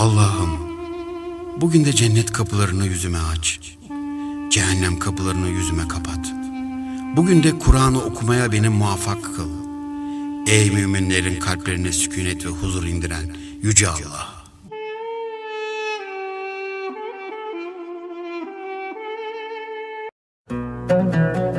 Allahım, Bugün de cennet kapılarını yüzüme aç. Cehennem kapılarını yüzüme kapat. Bugün de Kur'an'ı okumaya beni muvaffak kıl. Ey müminlerin kalplerine sükunet ve huzur indiren Yüce Allah. Müzik